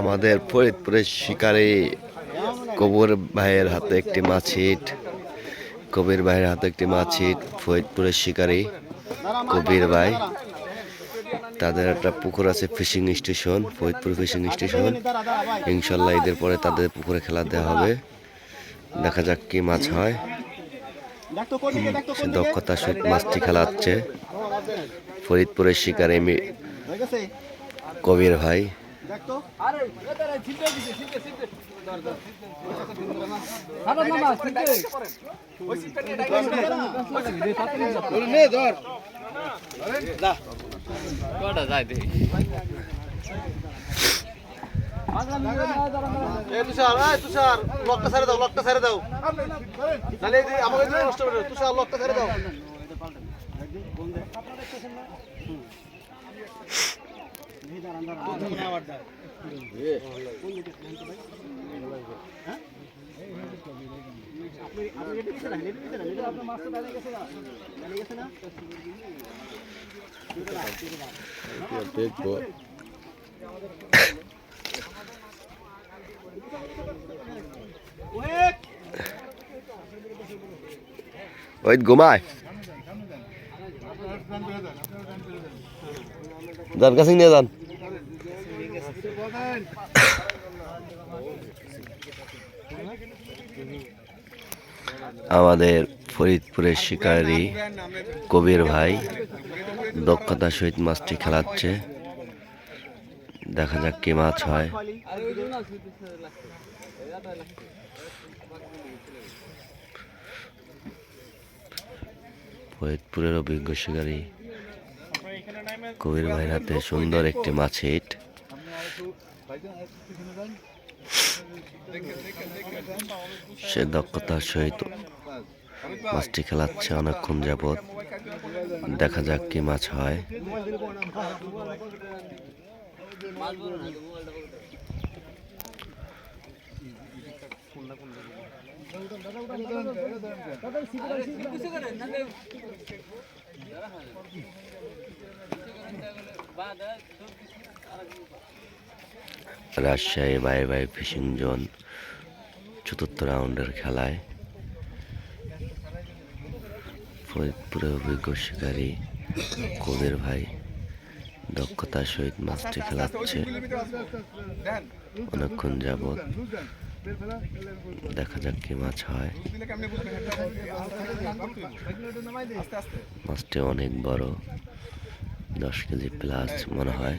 আমাদের ফরিদপুরের শিকারে কবর ভাইয়ের হাতে একটি মাছ হিট কবির ভাইয়ের হাতে একটি মাছ ফরিদপুরের শিকারি কবির ভাই। তাদের একটা পুকুর আছে, fishing station, Faridpur fishing station. ইনশাল্লাহ ঈদের পরে তাদের পুকুরে খেলা দেওয়া হবে। দেখা যাক কি মাছ হয়। সে দক্ষতার সহিত মাছটি খেলাচ্ছে। ফরিদপুরের শিকারে কবির ভাই। এ তুষার এই তুষার লকটা ছেড়ে দাও লকটা ছেড়ে দাও। আমাকে নষ্ট করে দাও। তুষার লকটা ছেড়ে দাও। ওই ঘুমায়। যান কাছে নিয়ে যান। আমাদের ফরিদপুরের শিকারী কবির ভাই দক্ষতার সহিত মাছটি খেলাচ্ছে। দেখা যাক কি মাছ হয়। ফরিদপুরের অভিজ্ঞ শিকারী কবির ভাইয়ের হাতে সুন্দর একটি মাছ হিট। সে দক্ষতার সহিত মাছটি খেলাচ্ছে অনেকক্ষণ যাবৎ। দেখা যাক কি মাছ হয়। রাজশাহী বাই বাই ফিশিং জোন চতুর্থ রাউন্ডের খেলায় ফরিদপুরের অভিজ্ঞ শিকারী কবির ভাই দক্ষতার সহিত মাছটি খেলাচ্ছে। অনেকক্ষণ যাবৎ দেখা যাক কি মাছ হয়। মাছটি অনেক বড়, দশ কেজি প্লাস মনে হয়।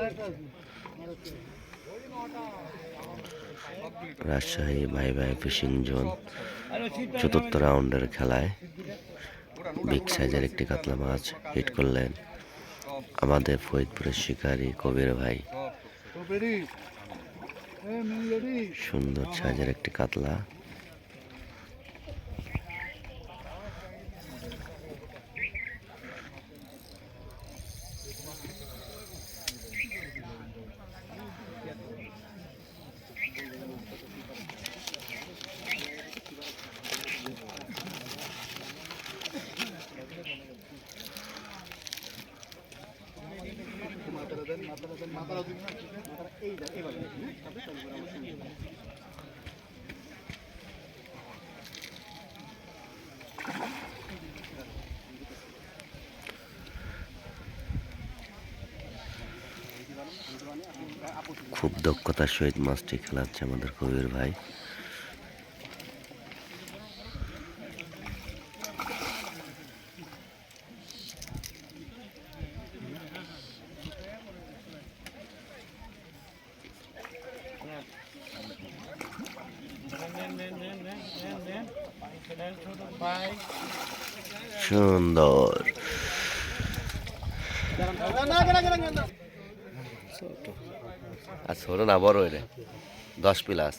রাজশাহী, ভাই ভাই ফিশিং জোন চতুর্থ রাউন্ডের খেলায় বিগ সাইজের একটি কাতলা মাছ হিট করলেন আমাদের ফরিদপুরের শিকারী কবির ভাই। সুন্দর সাইজের একটি কাতলা। খুব দক্ষতার সহিত মাছটি খেলাচ্ছে আমাদের কবির ভাই। সুন্দর। আর ছোট না বড় এটা দশ প্লাস